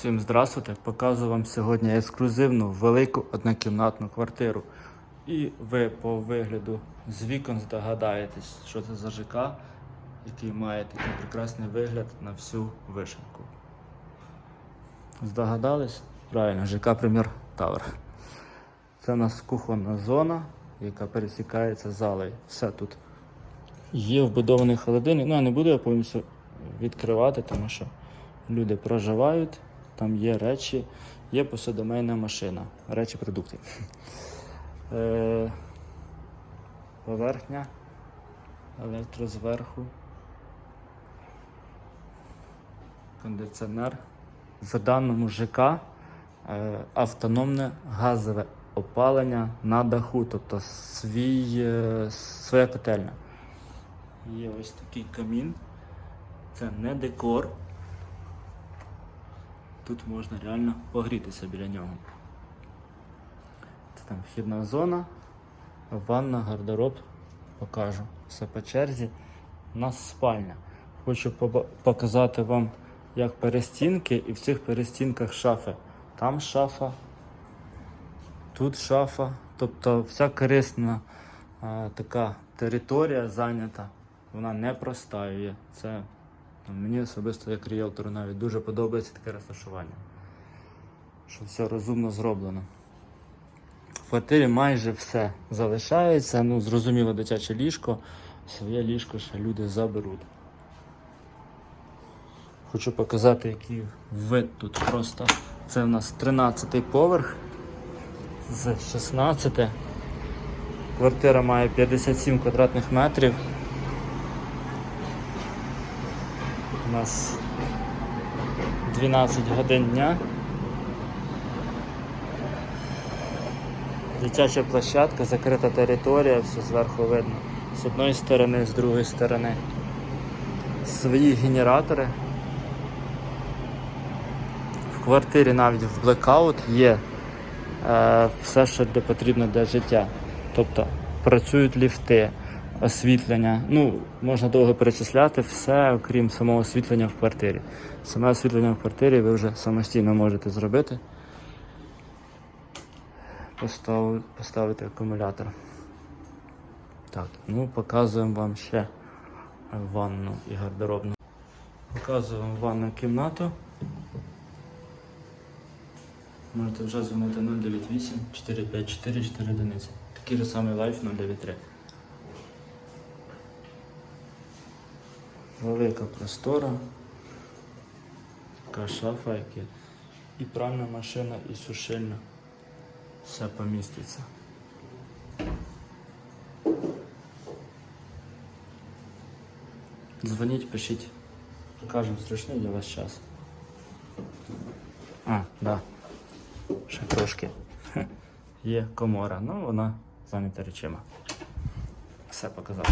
Всім здравствуйте! Показую вам сьогодні ексклюзивну велику однокімнатну квартиру. І ви по вигляду з вікон здогадаєтесь, що це за ЖК, який має такий прекрасний вигляд на всю вишенку. Здогадались? Правильно, ЖК Прем'єр Тавер. Це у нас кухонна зона, яка пересікається залою. Все тут є вбудований холодильник. Ну, я не буду його повністю відкривати, тому що люди проживають, там є речі, є посудомийна машина, речі, продукти. Е, Поверхня, електро зверху, кондиціонер. В даному ЖК е, автономне газове опалення на даху, тобто свій, е, своя котельня. Є ось такий камін. Це не декор. Тут можна реально погрітися біля нього. Це там вхідна зона, ванна, гардероб. Покажу все по черзі. У нас спальня. Хочу показати вам, як перестінки, і в цих перестінках шафи. Там шафа, тут шафа. Тобто вся корисна е, така територія зайнята, вона не простаює. Це мені особисто як ріелтору навіть дуже подобається таке розташування. Що все розумно зроблено. В квартирі майже все залишається. Ну, зрозуміло, дитяче ліжко, своє ліжко ще люди заберуть. Хочу показати, який вид тут просто. Це в нас 13-й поверх з 16. Квартира має 57 квадратних метрів. У нас 12 годин дня. Дитяча площадка, закрита територія, все зверху видно. З одної сторони, з другої сторони. Свої генератори. В квартирі навіть в блекаут є е, все, що потрібно для життя. Тобто працюють ліфти, освітлення. Ну, можна довго перечисляти все, окрім самого освітлення в квартирі. Саме освітлення в квартирі ви вже самостійно можете зробити. Постав, поставити акумулятор. Так, ну показуємо вам ще ванну і гардеробну. Показуємо ванну кімнату. Можете вже дзвонити 098 454 4 одиниці. Такий же самий лайф 093. Велика простора. Така шафа, яка і пральна машина, і сушильна. Все поміститься. Дзвоніть, пишіть. Покажемо зручний для вас час. А, да. Ще трошки. Є комора, ну вона зайнята речима. Все показав.